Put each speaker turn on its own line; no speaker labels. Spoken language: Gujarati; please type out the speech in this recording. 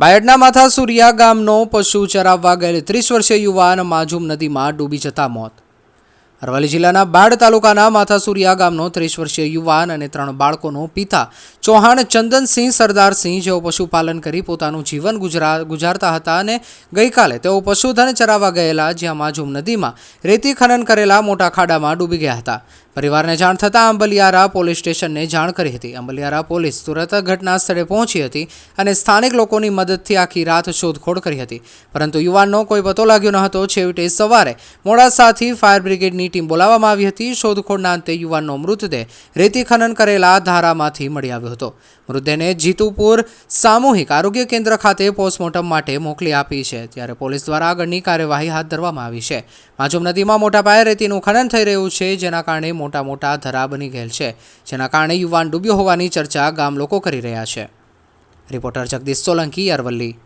બાયડના માથાસુરિયા ગામનો પશુ ચરાવવા ગયેલ ત્રીસ વર્ષીય યુવાન માજુમ નદીમાં ડૂબી જતા મોત. અરવલ્લી જિલ્લાના બાડ તાલુકાના માથાસુરિયા ગામનો ત્રીસ વર્ષીય યુવાન અને ત્રણ બાળકોનો પિતા ચૌહાણ ચંદનસિંહ સરદારસિંહ જેઓ પશુપાલન કરી પોતાનું જીવન ગુજરા ગુજારતા હતા અને ગઈકાલે તેઓ પશુધન ચરાવવા ગયેલા જ્યાં માજુમ નદીમાં રેતી ખનન કરેલા મોટા ખાડામાં ડૂબી ગયા હતા. પરિવારને જાણ થતાં અંબલિયારા પોલીસ સ્ટેશનને જાણ કરી હતી. અંબલિયારા પોલીસ તુરત ઘટના સ્થળે પહોંચી હતી અને સ્થાનિક લોકોની મદદથી આખી રાત શોધખોળ કરી હતી. પરંતુ યુવાનનો કોઈ પતો લાગ્યો ન હતો. છેવટે સવારે મોડાસાથી ફાયર બ્રિગેડની ટીમ બોલાવવામાં આવી હતી. શોધખોળના અંતે યુવાનનો મૃતદેહ રેતી ખનન કરેલા ધારામાંથી મળી આવ્યો હતો. મૃતદેહને જીતુપુર સામૂહિક આરોગ્ય કેન્દ્ર ખાતે પોસ્ટમોર્ટમ માટે મોકલી આપી છે, ત્યારે પોલીસ દ્વારા આગળની કાર્યવાહી હાથ ધરવામાં આવી છે. માજુમ નદીમાં મોટા પાયે રેતીનું ખનન થઈ રહ્યું છે, જેના કારણે મોટા મોટા ધરા બની ગયેલ છે, જેના કારણે યુવાન ડૂબ્યો હોવાની ચર્ચા ગામ લોકો કરી રહ્યા છે. રિપોર્ટર જગદીશ સોલંકી, અરવલ્લી.